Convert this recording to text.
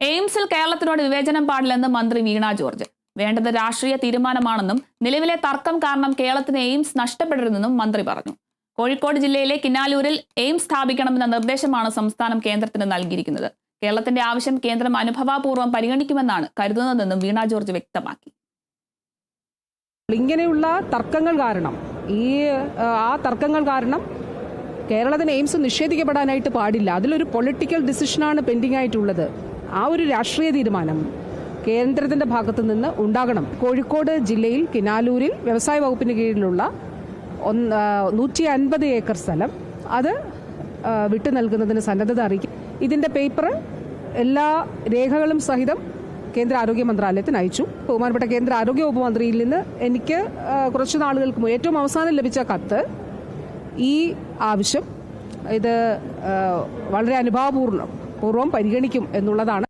എയിംസിൽ കേരളത്തിനോട് വിവേചനം പാടില്ലെന്ന് മന്ത്രി വീണ ജോർജ്. വേണ്ടത് രാഷ്ട്രീയ തീരുമാനമാണെന്നും നിലവിലെ തർക്കം കാരണം കേരളത്തിന് എയിംസ് നഷ്ടപ്പെടരുതെന്നും മന്ത്രി പറഞ്ഞു. കോഴിക്കോട് ജില്ലയിലെ കിനാലൂരിൽ എയിംസ് സ്ഥാപിക്കണമെന്ന നിർദ്ദേശമാണ് സംസ്ഥാനം കേന്ദ്രത്തിന് നൽകിയിരിക്കുന്നത്. കേരളത്തിന്റെ ആവശ്യം കേന്ദ്രം അനുഭവപൂർവം പരിഗണിക്കുമെന്നാണ് കരുതുന്നതെന്നും വീണ ജോർജ് വ്യക്തമാക്കി. ഇങ്ങനെയുള്ള തർക്കങ്ങൾ കാരണം ഈ ആ, തർക്കങ്ങൾ കാരണം കേരളത്തിന് എയിംസ് നിഷേധിക്കപ്പെടാനായിട്ട് പാടില്ല. അതിലൊരു പൊളിറ്റിക്കൽ ഡിസിഷനാണ് പെൻഡിംഗ് ആയിട്ടുള്ളത്. ആ ഒരു രാഷ്ട്രീയ തീരുമാനം കേന്ദ്രത്തിന്റെ ഭാഗത്തു നിന്ന് ഉണ്ടാകണം. കോഴിക്കോട് ജില്ലയിൽ കിനാലൂരിൽ വ്യവസായ വകുപ്പിന് കീഴിലുള്ള നൂറ്റി അൻപത് ഏക്കർ സ്ഥലം. അത് വിട്ടു നൽകുന്നതിന് സന്നദ്ധത അറിയിക്കും. ഇതിന്റെ പേപ്പർ എല്ലാ രേഖകളും സഹിതം കേന്ദ്ര ആരോഗ്യ മന്ത്രാലയത്തിന് അയച്ചു. ബഹുമാനപ്പെട്ട കേന്ദ്ര ആരോഗ്യ വകുപ്പ് മന്ത്രിയിൽ നിന്ന് എനിക്ക് കുറച്ച് നാളുകൾക്ക് മുമ്പ് ഏറ്റവും അവസാനം ലഭിച്ച കത്ത് ഈ ആവശ്യം. ഇത് വളരെ അനുഭാവപൂർണം പൂർവം പരിഗണിക്കും എന്നുള്ളതാണ്